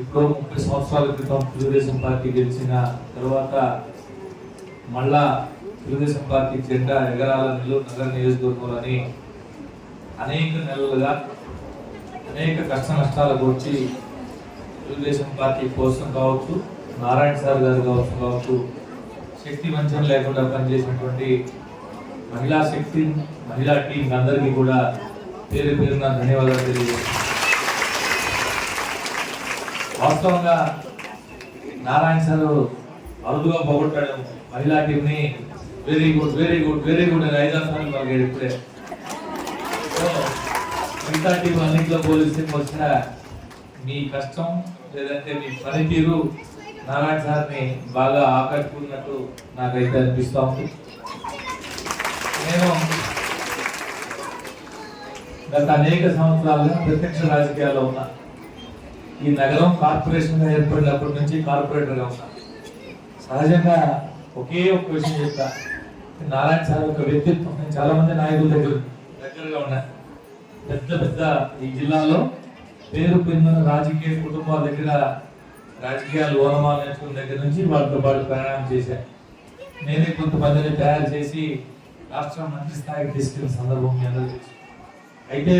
ఇప్పుడు ముప్పై సంవత్సరాల క్రితం తెలుగుదేశం పార్టీ గెలిచిన తర్వాత మళ్ళా తెలుగుదేశం పార్టీ జెండా ఎగరాల నెల్లూరు నగర నియోజకవర్గంలోని అనేక నెలలుగా అనేక కష్ట నష్టాల గురించి తెలుగుదేశం పార్టీ కోసం కావచ్చు నారాయణ సార్ గారు కావచ్చు కావచ్చు శక్తి వంచన లేకుండా పనిచేసినటువంటి మహిళా శక్తి మహిళా టీం అందరికీ కూడా పేరు పేరున ధన్యవాదాలు తెలియజేస్తున్నాను. వాస్తవంగా నారాయణ సార్ అరుదుగా పోగొట్టాడు. మహిళా టీంని very good very good very good అని ఐదారు సార్లు మనకి ఇప్పుడే సో మిగతా టీం అన్నింటిలో పోలిస్తే వచ్చిన మీ కష్టం లేదంటే మీ పనితీరు నారాయణ సార్ని బాగా ఆకట్టుకున్నట్టు నాకైతే అనిపిస్తూ ఉంది. నేను గత అనేక సంవత్సరాలుగా ప్రత్యక్ష రాజకీయాల్లో ఉన్నా. ఈ నగరం కార్పొరేషన్ ఏర్పడినప్పటి నుంచి కార్పొరేటర్గా ఉన్నా. సహజంగా ఒకే ఒక విషయం చెప్తా. నారాయణ సార్ ఒక వ్యక్తిత్వం. నేను చాలా మంది నాయకుల దగ్గర దగ్గరగా ఉన్నా. పెద్ద పెద్ద ఈ జిల్లాలో పేరు పొందిన రాజకీయ కుటుంబాల దగ్గర రాజకీయాలు ఓనమాలు నేర్చుకున్న దగ్గర నుంచి వాళ్ళతో పాటు ప్రయాణం చేశాను నేనే కొంతమందిని తయారు చేసి రాష్ట్రం మంచి స్థాయికి తీసుకెళ్ళిన సందర్భం మీ అందరికీ అయితే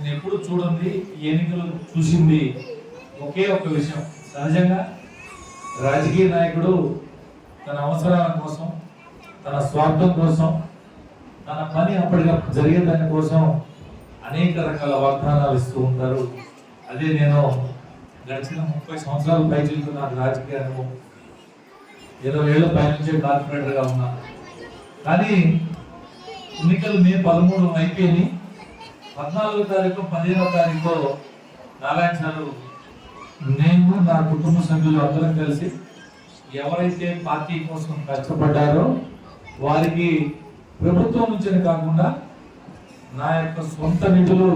నేను ఎప్పుడు చూడండి ఎన్నికలు చూసింది ఒకే ఒక విషయం. సహజంగా రాజకీయ నాయకుడు తన అవసరాల కోసం తన స్వార్థం కోసం తన పని అప్పటికప్పుడు జరిగే దాని కోసం అనేక రకాల వాగ్దానాలు ఇస్తూ ఉంటారు. అదే నేను గడిచిన ముప్పై సంవత్సరాల పై నాకు రాజకీయ అనుభవం. ఇరవై ఏళ్ళ పైనుంచే కార్పొరేటర్గా ఉన్నా కానీ ఎన్నికలు మే పదమూడు అయిపోయినాయి. పద్నాలుగో తారీఖు పదిహేనో తారీఖు నారాయణ సారు నేను నా కుటుంబ సభ్యులు అందరం కలిసి ఎవరైతే పార్టీ కోసం కష్టపడ్డారో వారికి ప్రభుత్వం నుంచే కాకుండా నా యొక్క సొంత నిధులు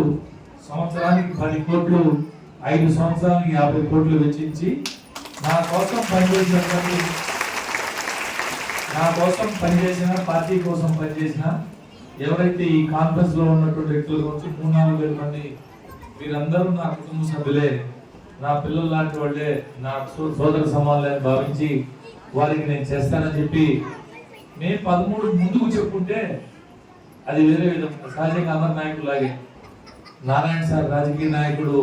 సంవత్సరానికి పది కోట్లు ఐదు సంవత్సరానికి యాభై కోట్లు వెచ్చించి నా కోసం పనిచేసినటువంటి నా కోసం పనిచేసిన పార్టీ కోసం పనిచేసిన ఎవరైతే ఈ కాన్ఫరెన్స్లో ఉన్నటువంటి వ్యక్తులు వచ్చి మూడు నాలుగు వేల మంది వీరందరూ నా కుటుంబ సభ్యులే నా పిల్లలు లాంటి వాళ్ళే నా సోదర సమానులే అని భావించి వారికి నేను చేస్తానని చెప్పి మే పదమూడు ముందుకు చెప్పుకుంటే అది వేరే విధంగా సహజంగా అందరి నాయకులు లాగే. నారాయణ సార్ రాజకీయ నాయకుడు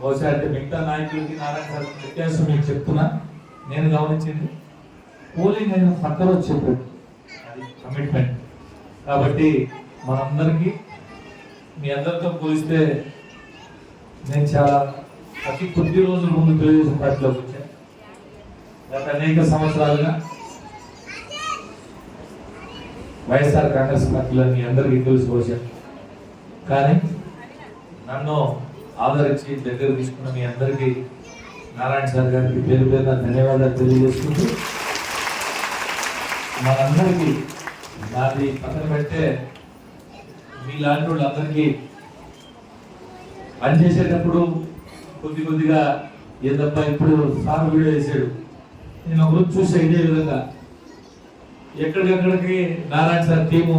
బహుశా అంటే మిగతా నాయకులకి నారాయణ సార్ వ్యత్యాసం మీకు చెప్తున్నా. నేను గమనించింది. పోలింగ్ అయిన పక్కన వచ్చి చెప్పాడు. అది కమిట్మెంట్ కాబట్టి మనందరికీ మీ అందరితో పోలిస్తే నేను చాలా అతి కొద్ది రోజుల ముందు తెలుగుదేశం పార్టీలోకి వచ్చాను. గత అనేక సంవత్సరాలుగా వైఎస్ఆర్ కాంగ్రెస్ పార్టీలో మీ అందరికీ తెలిసి వచ్చాను కానీ నన్ను ఆదరించి దగ్గర తీసుకున్న మీ అందరికీ నారాయణ సార్ గారికి పేరు పేరున ధన్యవాదాలు తెలియజేసుకుంటూ మనందరికీ నాది పక్కన పెడితే మీలాంటి వాళ్ళందరికీ పనిచేసేటప్పుడు కొద్ది కొద్దిగా ఏందబ్బా ఇప్పుడు సార్ వీడియో వేసాడు నేను ఒకరోజు చూసా ఇదే విధంగా. ఎక్కడికెక్కడికి నారాయణ సార్ టీము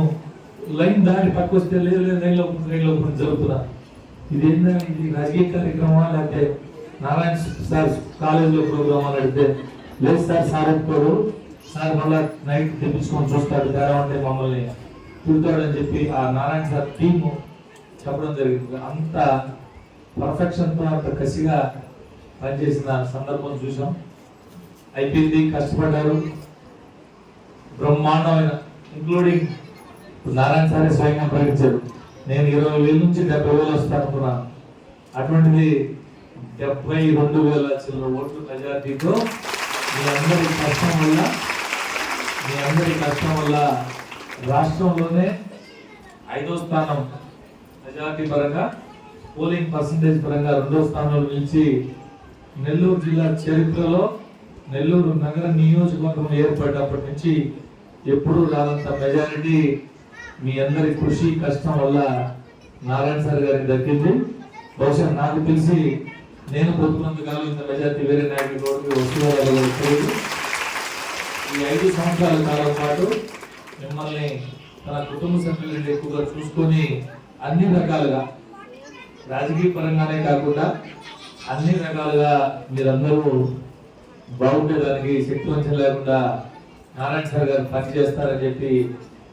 లైన్ దాటి పక్క వస్తే లేదు లేదు లైన్లో లైన్లో జరుగుతున్నా ఇది ఇది రాజకీయ కార్యక్రమమా? లేకపోతే నారాయణ సార్ కాలేజీలో ప్రోగ్రామా? అని అడిగితే లేదు సార్ సార్ ఒప్పుకోడు సార్ మళ్ళా నైట్ తెప్పించుకొని చూస్తాడు తేడా ఉంటే మమ్మల్ని తిడతాడని చెప్పి ఆ నారాయణ సార్ టీమ్ చెప్పడం జరిగింది. అంత పర్ఫెక్షన్తో అంత కసిగా పనిచేసిన సందర్భం చూసాం. అయిపోయింది కష్టపడ్డారు. బ్రహ్మాండమైన ఇంక్లూడింగ్ నారాయణ సారే స్వయంగా ప్రకటించారు. నేను ఇరవై వేల నుంచి డెబ్బై వేలు వస్తాను అనుకున్నాను. అటువంటిది డెబ్బై రెండు వేల చిల్లర ఓట్లు మెజార్టీతో మీ అందరి కష్టం వల్ల మీ అందరి కష్టం వల్ల రాష్ట్రంలోనే ఐదో స్థానం మెజార్టీ పరంగా పోలింగ్ పర్సంటేజ్ పరంగా రెండో స్థానంలో నిలిచి నెల్లూరు జిల్లా చరిత్రలో నెల్లూరు నగర నియోజకవర్గం ఏర్పడినప్పటి నుంచి ఎప్పుడూ రానంత మెజారిటీ మీ అందరి కృషి కష్టం వల్ల నారాయణ సార్ గారికి దక్కింది. బహుశా నాకు తెలిసి నేను పొందుతున్నంత కాలం ఇంత మెజార్టీ వేరే నాయకుడు వస్తున్నారు ఈ ఐదు సంవత్సరాల కాలం పాటు మిమ్మల్ని తన కుటుంబ సభ్యులను ఎక్కువగా చూసుకొని అన్ని రకాలుగా రాజకీయ పరంగానే కాకుండా అన్ని రకాలుగా మీరందరూ బాగుండేదానికి శక్తివంచం లేకుండా నారాయణ సార్ గారు పని చేస్తారని చెప్పి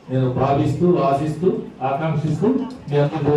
నేను భావిస్తూ ఆశిస్తూ ఆకాంక్షిస్తూ మీ అందరూ